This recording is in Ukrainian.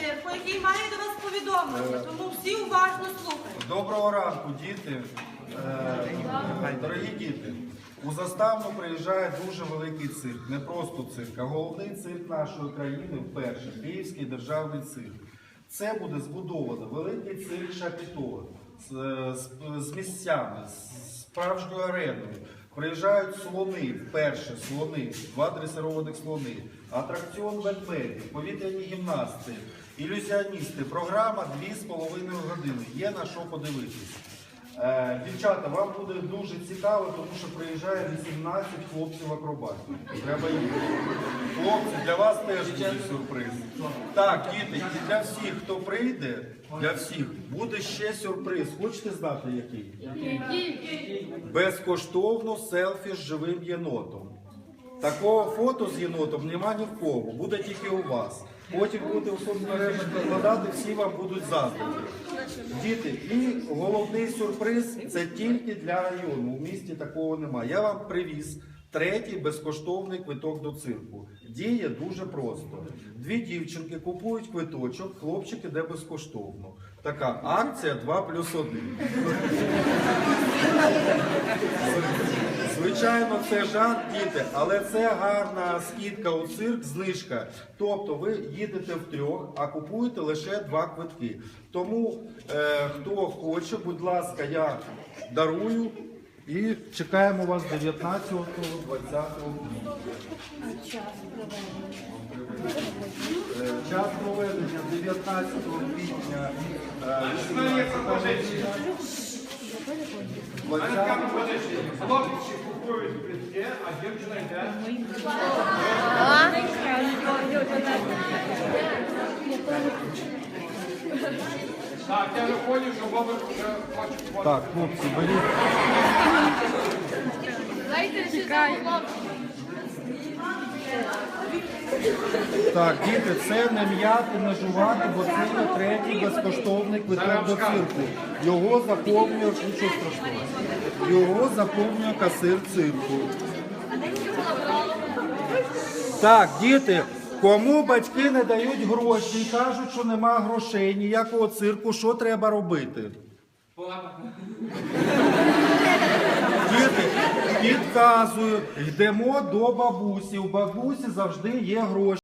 цирку, який має до вас повідомлення, тому всі уважно слухають. Доброго ранку, діти. Е, Дорогі діти. У заставну приїжджає дуже великий цирк. Не просто цирк, а головний цирк нашої країни вперше Київський державний цирк. Це буде збудовано великий цирк Шапіто з, з, з місцями, з справжньою ареною. Приїжджають слони, вперше слони, два дресированих слони, атракціон ведмеді, повітряні гімнасти, ілюзіоністи. Програма 2,5 години. Є на що подивитись. Е, дівчата, вам буде дуже цікаво, тому що приїжджає 18 хлопців-акробатів. Треба їхати. Хлопці, для вас теж буде сюрприз. Так, діти, і для всіх, хто прийде, для всіх буде ще сюрприз. Хочете знати який? Безкоштовно селфі з живим єнотом. Такого фото з єнотом нема ні в кого, буде тільки у вас. Потім будете у соцмережах викладати, всі вам будуть заздрити. Діти, і головний сюрприз це тільки для району. У місті такого немає. Я вам привіз третій безкоштовний квиток до цирку. Діє дуже просто. Дві дівчинки купують квиточок, хлопчик іде безкоштовно. Така акція 2 плюс 1. Звичайно, це жарт, діти, але це гарна скидка у цирк, знижка. Тобто ви їдете втрьох, а купуєте лише два квитки. Тому е, хто хоче, будь ласка, я дарую і чекаємо вас 19-20 квітня. Е, Час проведення 19 квітня. Е, 18 Хлопці купують плітки, а дівчина йде. Так, я вже поняв, що Бобик вже хоче Так, хлопці, беріть. Так, діти, це не м'яти, не жувати, бо це є третій безкоштовний квиток до цирку. Його заповнює, нічого страшного. Його заповнює касир цирку. Так, діти, кому батьки не дають гроші і кажуть, що нема грошей, ніякого цирку, що треба робити? Підказую, йдемо до бабусі. У бабусі завжди є гроші.